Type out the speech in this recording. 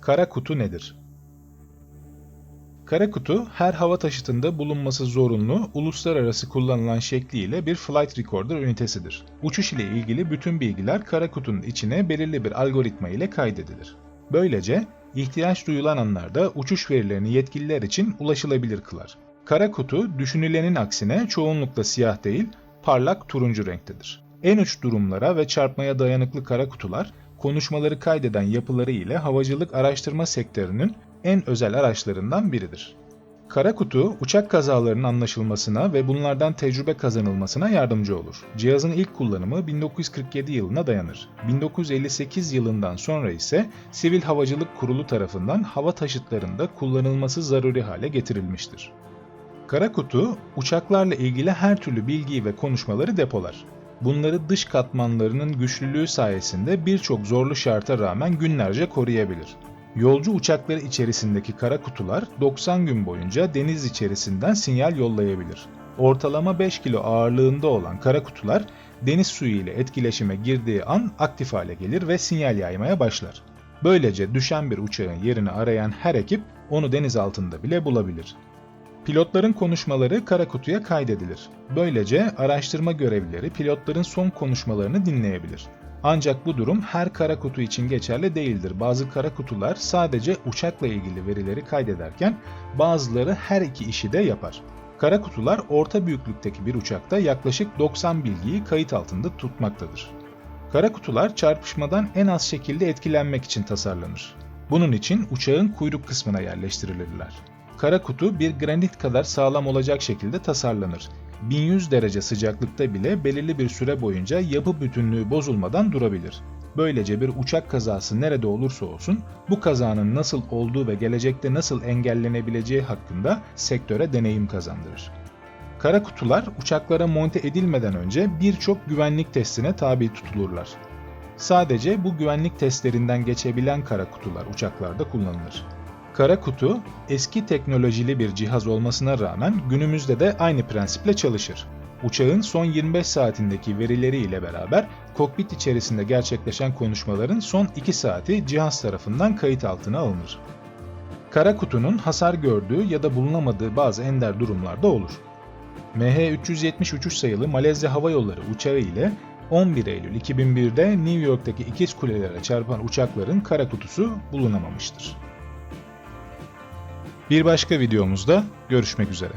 Kara kutu nedir? Kara kutu, her hava taşıtında bulunması zorunlu, uluslararası kullanılan şekliyle bir flight recorder ünitesidir. Uçuş ile ilgili bütün bilgiler kara kutunun içine belirli bir algoritma ile kaydedilir. Böylece ihtiyaç duyulan anlarda uçuş verilerini yetkililer için ulaşılabilir kılar. Kara kutu, düşünülenin aksine çoğunlukla siyah değil, parlak turuncu renktedir. En uç durumlara ve çarpmaya dayanıklı kara kutular, konuşmaları kaydeden yapıları ile havacılık araştırma sektörünün en özel araçlarından biridir. Kara kutu, uçak kazalarının anlaşılmasına ve bunlardan tecrübe kazanılmasına yardımcı olur. Cihazın ilk kullanımı 1947 yılına dayanır. 1958 yılından sonra ise Sivil Havacılık Kurulu tarafından hava taşıtlarında kullanılması zaruri hale getirilmiştir. Kara kutu, uçaklarla ilgili her türlü bilgiyi ve konuşmaları depolar. Bunları dış katmanlarının güçlülüğü sayesinde birçok zorlu şarta rağmen günlerce koruyabilir. Yolcu uçakları içerisindeki kara kutular 90 gün boyunca deniz içerisinden sinyal yollayabilir. Ortalama 5 kilo ağırlığında olan kara kutular deniz suyu ile etkileşime girdiği an aktif hale gelir ve sinyal yaymaya başlar. Böylece düşen bir uçağın yerini arayan her ekip onu deniz altında bile bulabilir. Pilotların konuşmaları kara kutuya kaydedilir. Böylece araştırma görevlileri pilotların son konuşmalarını dinleyebilir. Ancak bu durum her kara kutu için geçerli değildir. Bazı kara kutular sadece uçakla ilgili verileri kaydederken bazıları her iki işi de yapar. Kara kutular orta büyüklükteki bir uçakta yaklaşık 90 bilgiyi kayıt altında tutmaktadır. Kara kutular çarpışmadan en az şekilde etkilenmek için tasarlanır. Bunun için uçağın kuyruk kısmına yerleştirilirler. Kara kutu bir granit kadar sağlam olacak şekilde tasarlanır. 1100 derece sıcaklıkta bile belirli bir süre boyunca yapı bütünlüğü bozulmadan durabilir. Böylece bir uçak kazası nerede olursa olsun bu kazanın nasıl olduğu ve gelecekte nasıl engellenebileceği hakkında sektöre deneyim kazandırır. Kara kutular uçaklara monte edilmeden önce birçok güvenlik testine tabi tutulurlar. Sadece bu güvenlik testlerinden geçebilen kara kutular uçaklarda kullanılır. Kara kutu eski teknolojili bir cihaz olmasına rağmen günümüzde de aynı prensiple çalışır. Uçağın son 25 saatindeki verileri ile beraber kokpit içerisinde gerçekleşen konuşmaların son 2 saati cihaz tarafından kayıt altına alınır. Kara kutunun hasar gördüğü ya da bulunamadığı bazı ender durumlarda olur. MH370 uçuş sayılı Malezya Hava Yolları uçağı ile 11 Eylül 2001'de New York'taki ikiz kulelere çarpan uçakların kara kutusu bulunamamıştır. Bir başka videomuzda görüşmek üzere.